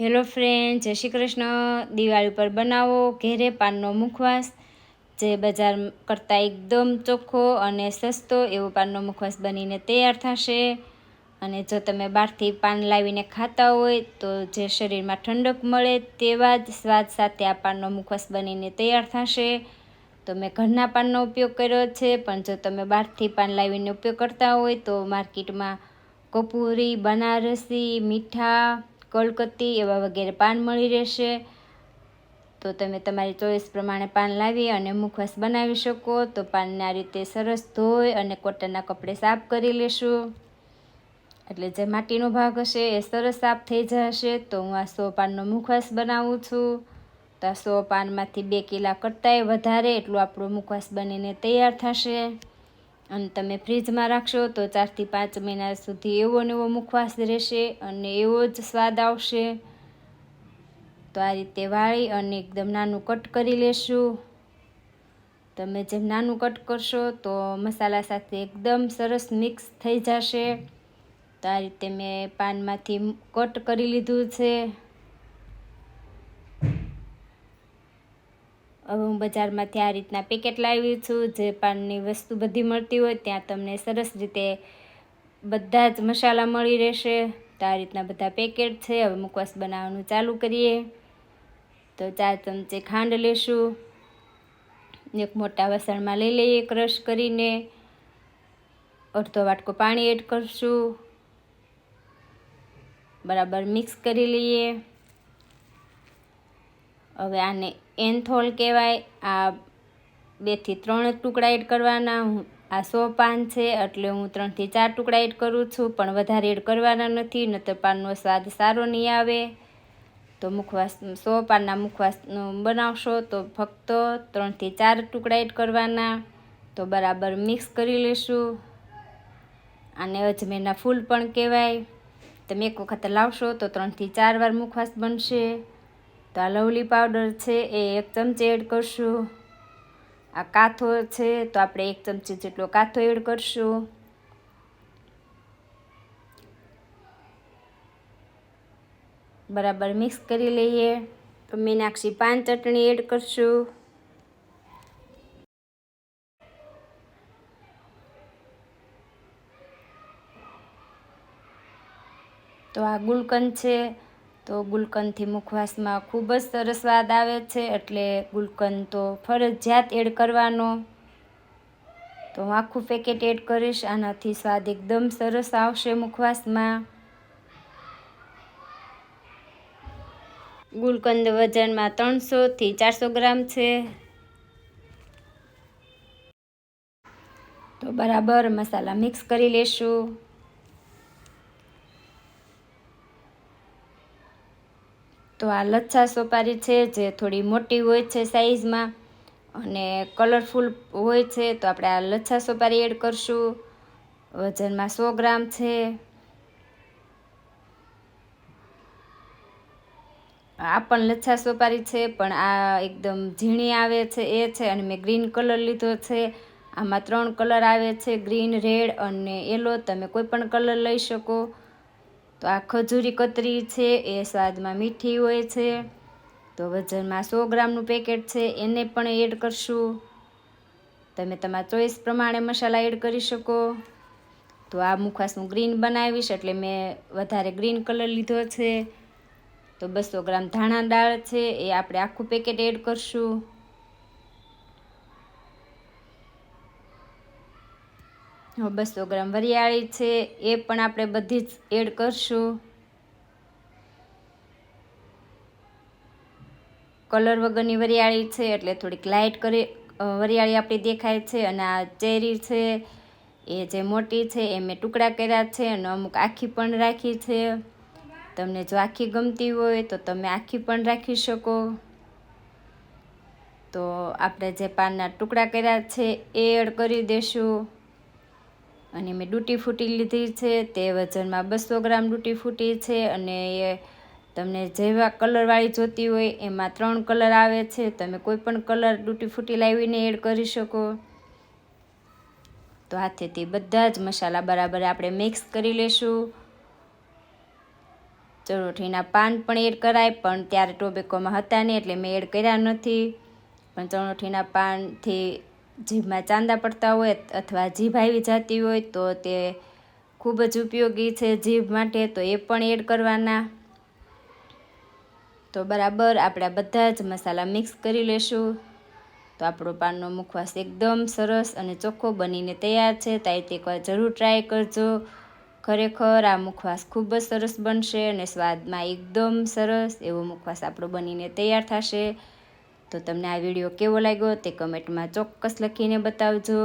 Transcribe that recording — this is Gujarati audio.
હેલો ફ્રેન્ડ, જય શ્રી કૃષ્ણ. દિવાળી પર બનાવો ઘેરે પાનનો મુખવાસ. જે બજાર કરતાં એકદમ ચોખ્ખો અને સસ્તો એવો પાનનો મુખવાસ બનીને તૈયાર થશે. અને જો તમે બહારથી પાન લાવીને ખાતા હોય તો જે શરીરમાં ઠંડક મળે તેવા જ સ્વાદ સાથે આ પાનનો મુખવાસ બનીને તૈયાર થશે. તો મેં ઘરના પાનનો ઉપયોગ કર્યો છે, પણ જો તમે બહારથી પાન લાવીને ઉપયોગ કરતા હોય તો માર્કેટમાં કપૂરી, બનારસી, મીઠા કલકત્તી એવા વગેરે પાન મળી રહેશે. તો તમે તમારી ચોઈસ પ્રમાણે પાન લાવી અને મુખવાસ બનાવી શકો. તો પાનને આ રીતે સરસ ધોઈ અને કોટનના કપડે સાફ કરી લેશું. એટલે જે માટીનો ભાગ હશે એ સરસ સાફ થઈ જશે. તો હું આ સો પાનનો મુખવાસ બનાવું છું. તો આ સો પાનમાંથી બે કિલા કરતાંય વધારે એટલું આપણું મુખવાસ બનીને તૈયાર થશે. અને તમે ફ્રીજમાં રાખશો તો ચારથી પાંચ મહિના સુધી એવો ને એવો મુખવાસ રહેશે અને એવો જ સ્વાદ આવશે. તો આ રીતે વાળી અને એકદમ નાનું કટ કરી લેશું. તમે જેમ નાનું કટ કરશો તો મસાલા સાથે એકદમ સરસ મિક્સ થઈ જશે. તો આ રીતે મેં પાનમાંથી કટ કરી લીધું છે. હવે હું બજારમાંથી આ રીતના પેકેટ લાવી છું. જે પાનની વસ્તુ બધી મળતી હોય ત્યાં તમને સરસ રીતે બધા જ મસાલા મળી રહેશે. તો આ રીતના બધા પેકેટ છે. હવે મુકવાસ બનાવવાનું ચાલુ કરીએ. તો ચાર ચમચી ખાંડ લેશું. એક મોટા વસણમાં લઈ લઈએ ક્રશ કરીને. અડધો વાટકો પાણી એડ કરશું. બરાબર મિક્સ કરી લઈએ. હવે આને એન્થોલ કહેવાય. આ બેથી ત્રણ ટુકડા એડ કરવાના. હું આ સો પાન છે, એટલે હું ત્રણથી ચાર ટુકડા એડ કરું છું, પણ વધારે એડ કરવાના નથી, નહીતર પાનનો સ્વાદ સારો નહીં આવે. તો મુખવાસ સો પાનના મુખવાસનો બનાવશો, તો ફક્ત ત્રણથી ચાર ટુકડા એડ કરવાના. તો બરાબર મિક્સ કરી લઈશું આને અજમેરના ફૂલ પણ કહેવાય. તમે એક વખત લાવશો, તો ત્રણથી ચાર વાર મુખવાસ બનશે. તો આ લવલી પાવડર છે, એ એક ચમચી એડ કરશું. આ કાથો છે, તો આપણે એક ચમચી જેટલો કાથો એડ કરશું. બરાબર મિક્સ કરી લઈએ, તો મીનાક્ષી પાન ચટણી એડ કરશું. તો આ ગુલકંદ છે તો ગુલકંદથી મુખવાસમાં ખૂબ જ સરસ સ્વાદ આવે છે, એટલે ગુલકંદ તો ફરજિયાત એડ કરવાનો. તો હું આખું પેકેટ એડ કરીશ, આનાથી સ્વાદ એકદમ સરસ આવશે મુખવાસમાં. ગુલકંદ વજનમાં ત્રણસોથી ચારસો ગ્રામ છે. તો બરાબર મસાલા મિક્સ કરી લેશું. તો આ લચ્છા સોપારી છે જે થોડી મોટી હોય છે સાઈઝમાં અને કલરફુલ હોય છે, તો આપણે આ લચ્છા સોપારી એડ કરશું. વજનમાં સો ગ્રામ છે. આ પણ લચ્છા સોપારી છે, પણ આ એકદમ ઝીણી આવે છે, એ છે, અને મેં ગ્રીન કલર લીધો છે. આમાં ત્રણ કલર આવે છે ગ્રીન રેડ અને યલો તમે કોઈ પણ કલર લઈ શકો. તો આ ખજૂરી કતરી છે, એ સ્વાદમાં મીઠી હોય છે. તો વજનમાં સો ગ્રામનું પેકેટ છે, એને પણ એડ કરશું. તમે તમારા ચોઈસ પ્રમાણે મસાલા એડ કરી શકો. તો આ મુખવાસ હું ગ્રીન બનાવીશ એટલે મેં વધારે ગ્રીન કલર લીધો છે. તો બસો ગ્રામ ધાણા દાળ છે, એ આપણે આખું પેકેટ એડ કરશું. બસો ગ્રામ વરિયાળી છે, એ પણ આપણે બધી જ એડ કરશું. કલર વગરની વરિયાળી છે, એટલે થોડીક લાઇટ કરી વરિયાળી આપણી દેખાય છે, અને આ ચેરી છે, એ જે મોટી છે, એ મેં ટુકડા કર્યા છે, અને અમુક આખી પણ રાખી છે. તમને જો આખી ગમતી હોય, તો તમે આખી પણ રાખી શકો. તો આપણે જે પાનના ટુકડા કર્યા છે, એ એડ કરી દેશું. અને મેં ડૂટી ફૂટી લીધી છે, તે વજનમાં બસો ગ્રામ ડૂટી ફૂટી છે અને એ તમને જેવા કલરવાળી જોતી હોય એમાં ત્રણ કલર આવે છે, તમે કોઈ પણ કલર ડૂટી ફૂટી લાવીને એડ કરી શકો. તો હાથેથી બધા જ મસાલા બરાબર આપણે મિક્સ કરી લેશું. ચરોઠીના પાન પણ એડ કરાય, પણ ત્યારે ટોબેકોમાં હતા નહીં એટલે મેં એડ કર્યા નથી. પણ ચરોઠીના પાનથી જીભમાં ચાંદા પડતા હોય અથવા જીભ આવી જતી હોય તો તે ખૂબ જ ઉપયોગી છે જીભ માટે, તો એ પણ એડ કરવાના. તો બરાબર, આપણે બધા જ મસાલા મિક્સ કરી લેશું. તો આપણો પાનનો મુખવાસ એકદમ સરસ અને ચોખ્ખો બનીને તૈયાર છે. તાઈ એકવાર જરૂર ટ્રાય કરજો. ખરેખર આ મુખવાસ ખૂબ જ સરસ બનશે અને સ્વાદમાં એકદમ સરસ એવો મુખવાસ આપણો બનીને તૈયાર થશે. તો તમને આ વીડિયો કેવો લાગ્યો તે કમેન્ટમાં ચોક્કસ લખીને બતાવજો.